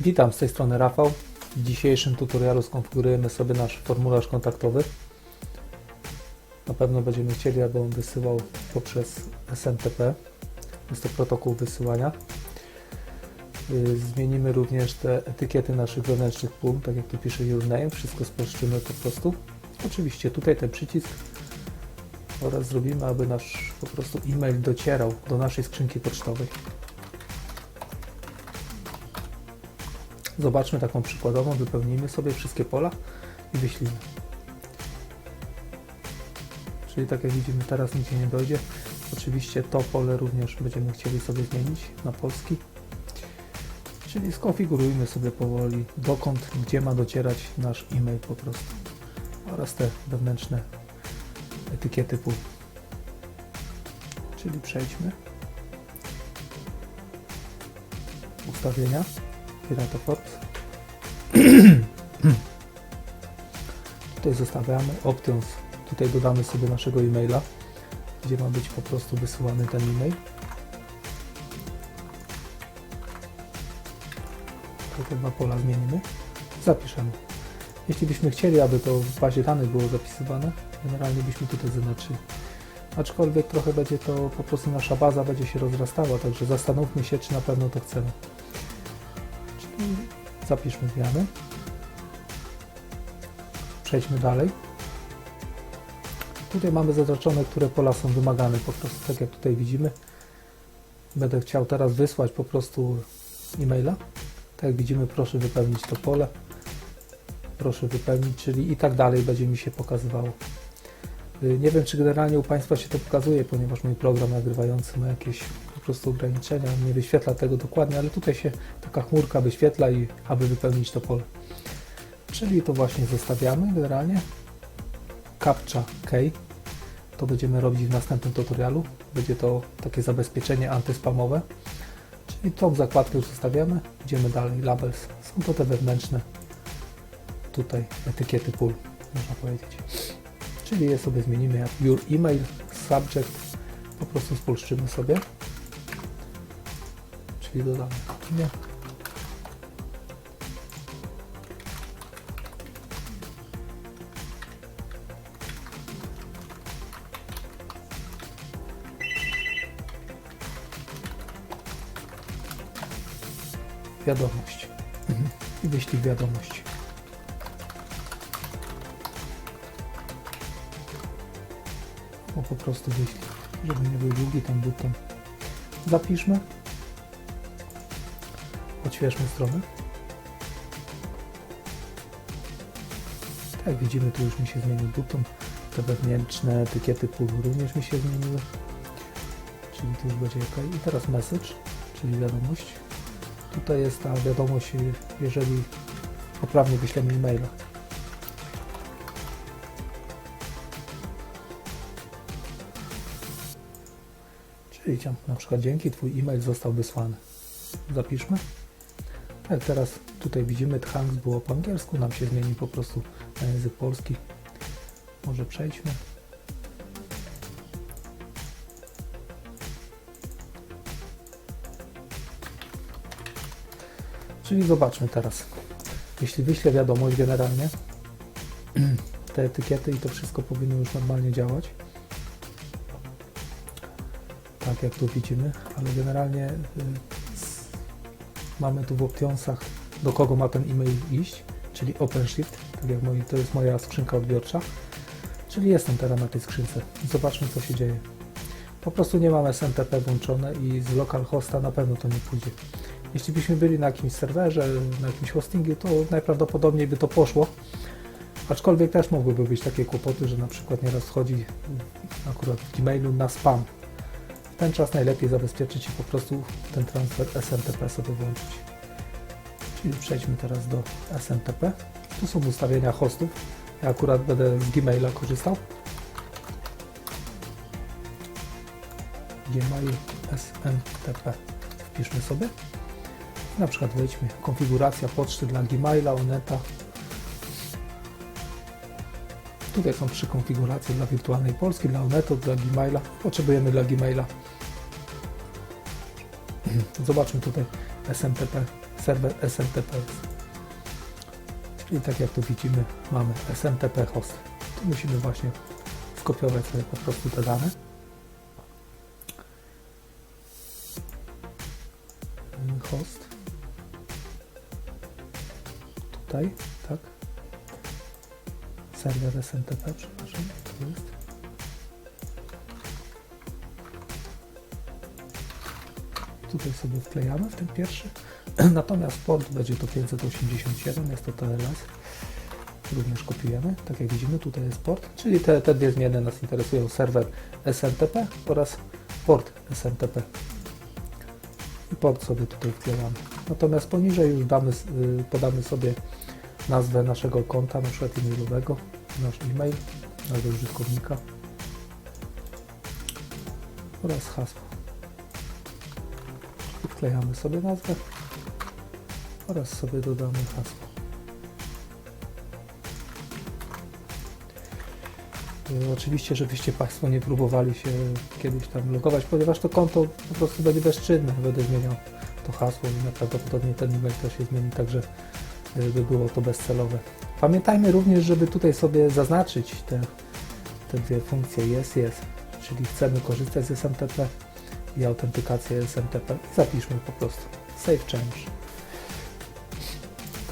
Witam, z tej strony Rafał. W dzisiejszym tutorialu skonfigurujemy sobie nasz formularz kontaktowy. Na pewno będziemy chcieli, aby on wysyłał poprzez SMTP. Jest to protokół wysyłania. Yy, Zmienimy również te etykiety naszych wewnętrznych pól, tak jak tu pisze your name, wszystko spolszczymy po prostu. Oczywiście tutaj ten przycisk oraz zrobimy, aby nasz po prostu e-mail docierał do naszej skrzynki pocztowej. Zobaczmy taką przykładową, wypełnijmy sobie wszystkie pola i wyślijmy. Czyli tak jak widzimy teraz nigdzie nie dojdzie. Oczywiście to pole również będziemy chcieli sobie zmienić na polski. Czyli skonfigurujmy sobie powoli dokąd, gdzie ma docierać nasz e-mail po prostu. Oraz te wewnętrzne etykiety pól. Czyli przejdźmy. Ustawienia. Pirata Forbes. Tutaj zostawiamy Options. Tutaj dodamy sobie naszego e-maila, gdzie ma być po prostu wysyłany ten e-mail. Te dwa pola zmienimy. Zapiszemy. Jeśli byśmy chcieli, aby to w bazie danych było zapisywane, generalnie byśmy tutaj zaznaczyli. Aczkolwiek trochę będzie to, po prostu nasza baza będzie się rozrastała, także zastanówmy się, czy na pewno to chcemy. Zapiszmy zmiany. Przejdźmy dalej. Tutaj mamy zaznaczone, które pola są wymagane, po prostu tak jak tutaj widzimy. Będę chciał teraz wysłać po prostu e-maila. Tak jak widzimy, proszę wypełnić to pole. Proszę wypełnić, czyli i tak dalej będzie mi się pokazywało. Y, Nie wiem, czy generalnie u Państwa się to pokazuje, ponieważ mój program nagrywający ma jakieś prostu ograniczenia, nie wyświetla tego dokładnie, ale tutaj się taka chmurka wyświetla i aby wypełnić to pole. Czyli to właśnie zostawiamy generalnie. Captcha key to będziemy robić w następnym tutorialu. Będzie to takie zabezpieczenie antyspamowe. Czyli tą zakładkę już zostawiamy. Idziemy dalej. Labels. Są to te wewnętrzne tutaj etykiety pól, można powiedzieć. Czyli je sobie zmienimy jak your email, subject, po prostu spolszczymy sobie. Dodamy imię. Wiadomość. Mhm. I wyślij wiadomość. bo po prostu wyślij, żeby nie był długi ten buton. Zapiszmy. Odświeżmy stronę. Tak widzimy, tu już mi się zmienił buton. Te wewnętrzne etykiety pól również mi się zmieniły. Czyli tu już będzie OK. I teraz message, czyli wiadomość. Tutaj jest ta wiadomość, jeżeli poprawnie wyślemy e-maila. Czyli na przykład dzięki Twój e-mail został wysłany. Zapiszmy. Tak, teraz tutaj widzimy, thanks było po angielsku, nam się zmieni po prostu na język polski. Może przejdźmy. Czyli zobaczmy teraz. Jeśli wyślę wiadomość generalnie, te etykiety i to wszystko powinno już normalnie działać tak jak tu widzimy, ale generalnie y, mamy tu w optionsach do kogo ma ten e-mail iść, czyli OpenShift, tak jak moi, to jest moja skrzynka odbiorcza, czyli jestem teraz na tej skrzynce. Zobaczmy co się dzieje. Po prostu nie mam SMTP włączone i z localhosta na pewno to nie pójdzie. Jeśli byśmy byli na jakimś serwerze, na jakimś hostingu, to najprawdopodobniej by to poszło. Aczkolwiek też mogłyby być takie kłopoty, że na przykład nieraz wchodzi akurat w Gmailu na spam ten czas najlepiej zabezpieczyć i po prostu ten transfer SMTP sobie włączyć. Czyli przejdźmy teraz do SMTP. Tu są ustawienia hostów. Ja akurat będę z Gmaila korzystał. Gmail SMTP. Wpiszmy sobie. Na przykład wejdźmy konfiguracja poczty dla Gmaila, Oneta. Tutaj są trzy konfiguracje dla wirtualnej Polski, dla Onetu, dla Gmaila. Potrzebujemy dla Gmaila. Zobaczmy tutaj SMTP, serwer SMTP. Czyli tak jak tu widzimy, mamy SMTP host. Tu musimy właśnie skopiować sobie po prostu te dane. Host. Tutaj, tak. Serwer SMTP, przepraszam, to jest. Tutaj sobie wklejamy w ten pierwszy. Natomiast port będzie to 587, jest to TLS. Również kopiujemy, tak jak widzimy, tutaj jest port, czyli te, te dwie zmiany nas interesują, serwer SMTP oraz port SMTP. I port sobie tutaj wklejamy. Natomiast poniżej już damy, y, podamy sobie nazwę naszego konta, na przykład e-mailowego, nasz e-mail, nazwę użytkownika oraz hasło. Wklejamy sobie nazwę oraz sobie dodamy hasło. Y, Oczywiście, żebyście Państwo nie próbowali się kiedyś tam logować, ponieważ to konto po prostu będzie bezczynne. Będę zmieniał to hasło i prawdopodobnie ten e-mail też się zmieni, także y, by było to bezcelowe. Pamiętajmy również, żeby tutaj sobie zaznaczyć te, te dwie funkcje jest, jest, czyli chcemy korzystać z SMTP i autentykację SMTP zapiszmy po prostu save change.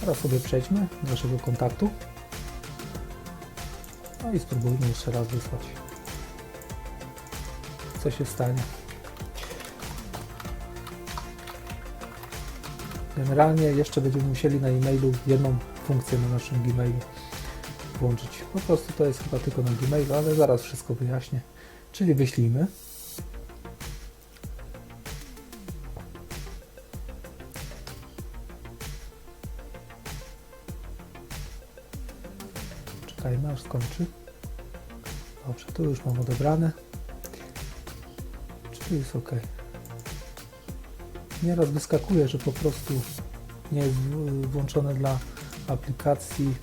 Teraz sobie przejdźmy do naszego kontaktu. No i spróbujmy jeszcze raz wysłać. Co się stanie? Generalnie jeszcze będziemy musieli na e-mailu jedną funkcję na naszym Gmailu włączyć. Po prostu to jest chyba tylko na Gmailu, ale zaraz wszystko wyjaśnię. Czyli wyślijmy. Czekajmy aż skończy. Dobrze, tu już mam odebrane. Czyli jest ok. Nieraz wyskakuje, że po prostu nie jest włączone dla aplikacji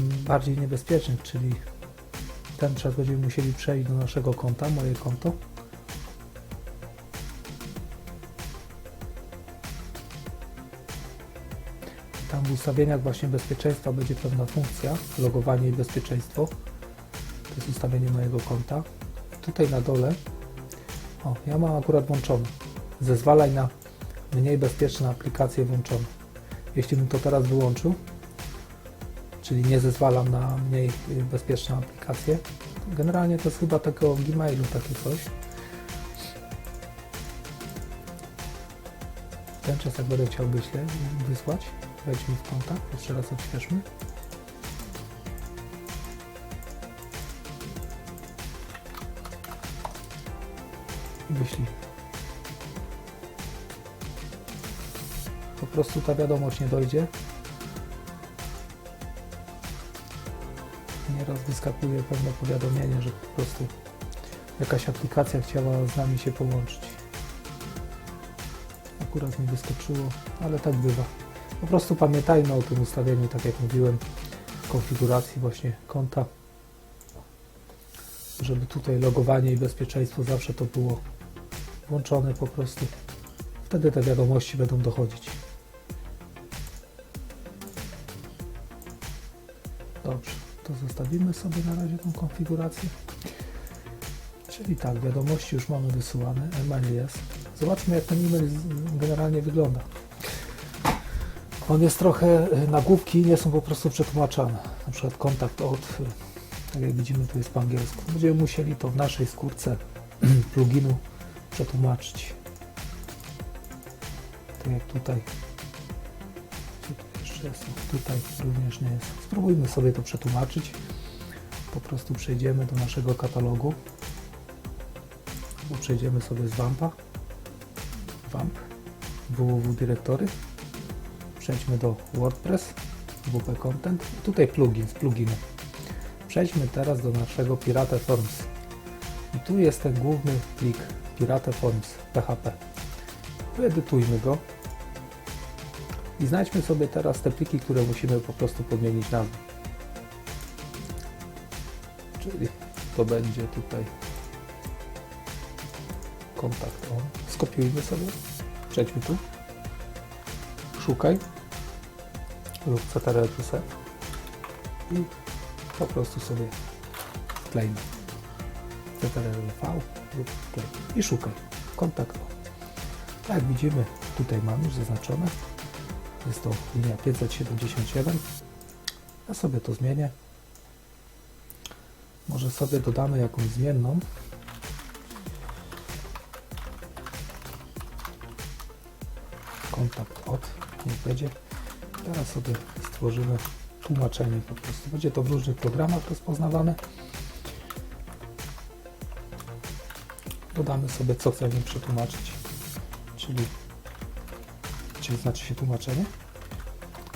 bardziej niebezpiecznych, czyli ten czas będziemy musieli przejść do naszego konta, moje konto. Tam w ustawieniach właśnie bezpieczeństwa będzie pewna funkcja, logowanie i bezpieczeństwo. To jest ustawienie mojego konta. Tutaj na dole, o, ja mam akurat włączone. Zezwalaj na mniej bezpieczne aplikacje włączone. Jeśli bym to teraz wyłączył, czyli nie zezwalam na mniej bezpieczne aplikacje, generalnie to jest chyba tego Gmailu takie coś. Ten czas jak będę chciał wyśle, wysłać, wejdźmy w kontakt, jeszcze raz odświeżmy. I wyślij. Po prostu ta wiadomość nie dojdzie. Nieraz wyskakuje pewne powiadomienie, że po prostu jakaś aplikacja chciała z nami się połączyć. Akurat mi wyskoczyło, ale tak bywa. Po prostu pamiętajmy o tym ustawieniu, tak jak mówiłem, konfiguracji właśnie konta, żeby tutaj logowanie i bezpieczeństwo zawsze to było włączone po prostu. Wtedy te wiadomości będą dochodzić. Dobrze, to zostawimy sobie na razie tą konfigurację. Czyli tak, wiadomości już mamy wysyłane, e-mail jest. Zobaczmy jak ten e-mail generalnie wygląda. On jest trochę, y, nagłówki nie są po prostu przetłumaczane. Na przykład kontakt od, y, tak jak widzimy tu jest po angielsku. Będziemy musieli to w naszej skórce pluginu przetłumaczyć. Tak jak tutaj. Jest? Tutaj również nie jest. Spróbujmy sobie to przetłumaczyć. Po prostu przejdziemy do naszego katalogu. Bo przejdziemy sobie z Wampa. Wamp. www dyrektory. Przejdźmy do WordPress. WP Content. I tutaj plugins, pluginy. Przejdźmy teraz do naszego Pirate Forms. I tu jest ten główny plik Pirate Forms PHP. Wyedytujmy go i znajdźmy sobie teraz te pliki, które musimy po prostu podmienić nazwę. Czyli to będzie tutaj kontakt on. Skopiujmy sobie, przejdźmy tu szukaj lub CTRL plus i po prostu sobie wklejmy CTRL V lub wklej i szukaj kontakt. o. Tak jak widzimy, tutaj mam już zaznaczone. Jest to linia 577. Ja sobie to zmienię. Może sobie dodamy jakąś zmienną. Kontakt od, niech będzie. Teraz sobie stworzymy tłumaczenie po prostu. Będzie to w różnych programach rozpoznawane. Dodamy sobie co chcemy przetłumaczyć. Czyli, czyli znaczy się tłumaczenie.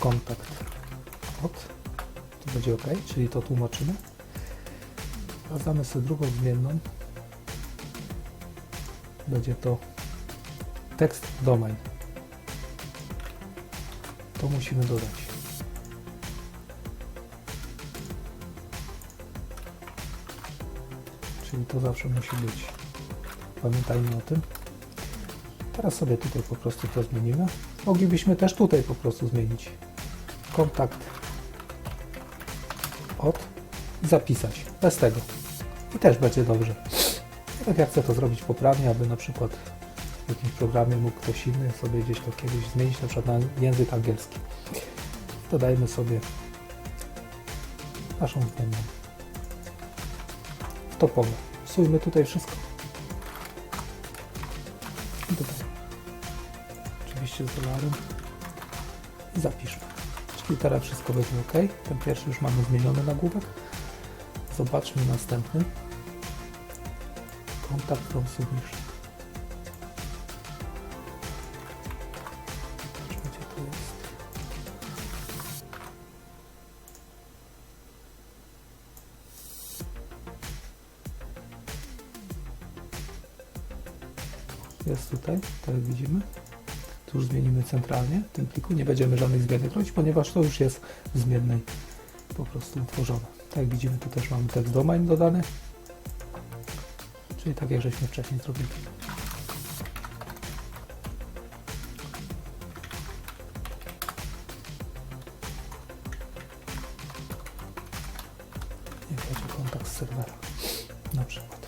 Kontakt od. To będzie OK, czyli to tłumaczymy. Sprawdzamy sobie drugą zmienną. Będzie to tekst domain. To musimy dodać. Czyli to zawsze musi być. Pamiętajmy o tym. Teraz sobie tutaj po prostu to zmienimy. Moglibyśmy też tutaj po prostu zmienić. Kontakt od i zapisać. Bez tego. I też będzie dobrze. Tak jak chcę to zrobić poprawnie, aby na przykład w jakimś programie mógł ktoś inny sobie gdzieś to kiedyś zmienić, na przykład na język angielski. Dodajmy sobie naszą zmienną. W to pole. Wsujmy tutaj wszystko. Tutaj. Oczywiście z dolarem. I zapiszmy. Czyli teraz wszystko będzie ok. Ten pierwszy już mamy zmieniony nagłówek. Zobaczmy następny. Kontakt from submission. Jest tutaj, tak jak widzimy. Tu już zmienimy centralnie w tym pliku. Nie będziemy żadnych zmiennych robić, ponieważ to już jest w zmiennej po prostu utworzone. Tak jak widzimy, tu też mamy tekst domain dodany. Czyli tak jak żeśmy wcześniej zrobili. Niech będzie kontakt z serwera na przykład.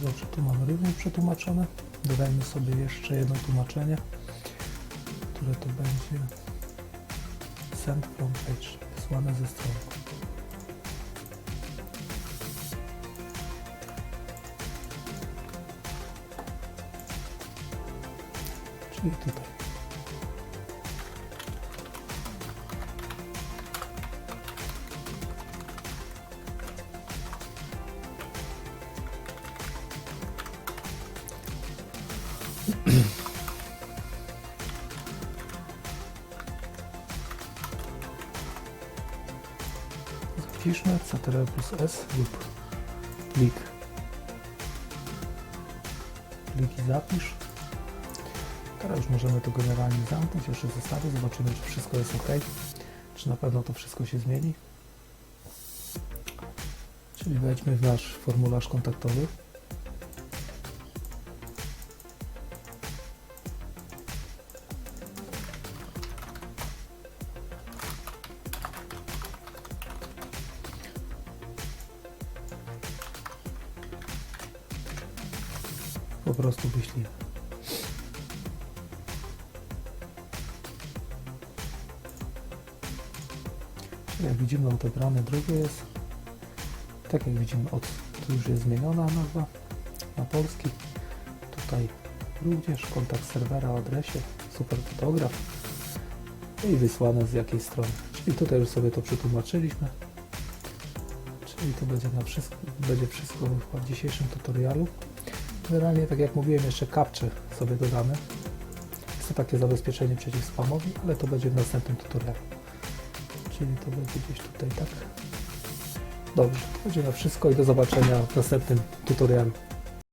Dobrze, tu mamy również przetłumaczone. Dodajmy sobie jeszcze jedno tłumaczenie, które to będzie send from page, wysłane ze strony. Czyli tutaj. Zapiszmy Ctrl plus S lub plik. Pliki zapisz. Teraz już możemy to generalnie zamknąć, jeszcze zostawię, zobaczymy czy wszystko jest ok, czy na pewno to wszystko się zmieni. Czyli wejdźmy w nasz formularz kontaktowy. Po prostu. Czyli jak widzimy odebrane drugie jest. Tak jak widzimy od tu już jest zmieniona nazwa na polski. Tutaj również kontakt serwera adresie super fotograf. I wysłane z jakiej strony. Czyli tutaj już sobie to przetłumaczyliśmy. Czyli to będzie na wszystko będzie wszystko w dzisiejszym tutorialu generalnie tak jak mówiłem jeszcze capture sobie dodamy. Jest to takie zabezpieczenie przeciw spamowi ale to będzie w następnym tutorialu. Czyli to będzie gdzieś tutaj tak? Dobrze, to będzie na wszystko i do zobaczenia w następnym tutorialu.